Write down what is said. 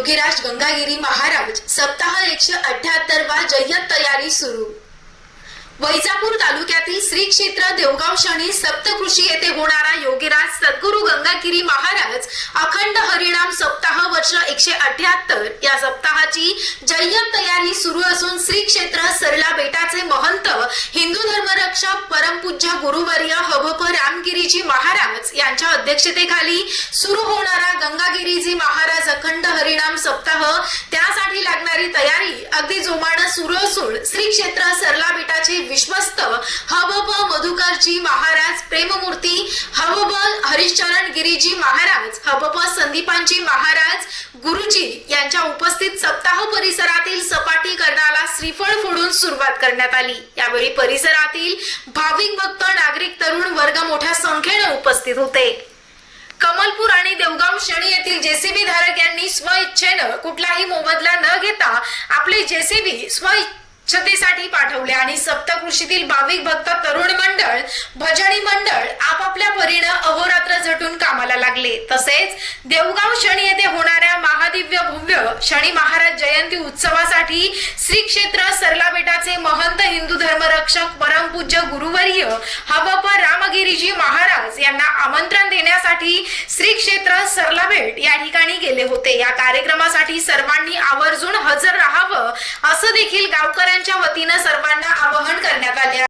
योगीराज गंगागिरी महाराज सप्ताह एकशे अठ्याहत्तर वा जय्यत तयारी सुरू. वैजापूर तालुक्यातील श्री क्षेत्र देवगाव शनी सप्तकृषी येथे होणारा योगीराज सद्गुरु गंगागिरी महाराज अखंड हरिणाम सप्ताह वर्ष एकशे अठ्याहत्तर. या सप्ताहाची जय्यत तयारी सुरू असून श्री क्षेत्र सरला बेटाचे महंत पूज्य गुरुवर्य हभप रामगिरीजी महाराज यांच्या अध्यक्षतेखाली सुरू होणारा गंगागिरीजी महाराज अखंड हरिणाम सप्ताह. त्यासाठी लागणारी तयारी अगदी जोमानं सुरू असून श्री क्षेत्र सरला बेटाचे विश्वस्त हवब मधुकरजी महाराज प्रेममूर्ती हवब हरिश्चरण गिरीजी महाराज हवब संदीपांजी महाराज गुरुजी यांच्या उपस्थित सप्ताह परिसरातील श्रीफळ फोडून सुरुवात करण्यात आली. यावेळी परिसरातील भाविक भक्त नागरिक तरुण वर्ग मोठ्या संख्येने उपस्थित होते. कमलपूर आणि देवगाव शनी येथील जेसीबी धारक यांनी स्वइच्छेनं कुठलाही मोबदला न घेता आपले जेसीबी स्वइच्छतेसाठी पाठवले आणि सप्तकृषीतील भाविक भक्त तरुण मंडळ भजनी मंडळ आपापल्या परीनं लागले. तसेच देवगाव शनी येथे होणाऱ्या महादिव्य भव्य शनी महाराज जयंती उत्सवासाठी श्री क्षेत्र सरला बेटाचे महंत हिंदू धर्मरक्षक परमपूज्य गुरुवर्य हबप रामगिरीजी महाराज यांना आमंत्रण देण्यासाठी श्री क्षेत्र सरलाबेट या ठिकाणी गेले होते. या कार्यक्रमासाठी सर्वांनी आवर्जून हजर राहावं असं देखील गावकऱ्यांच्या वतीनं सर्वांना आवाहन करण्यात आले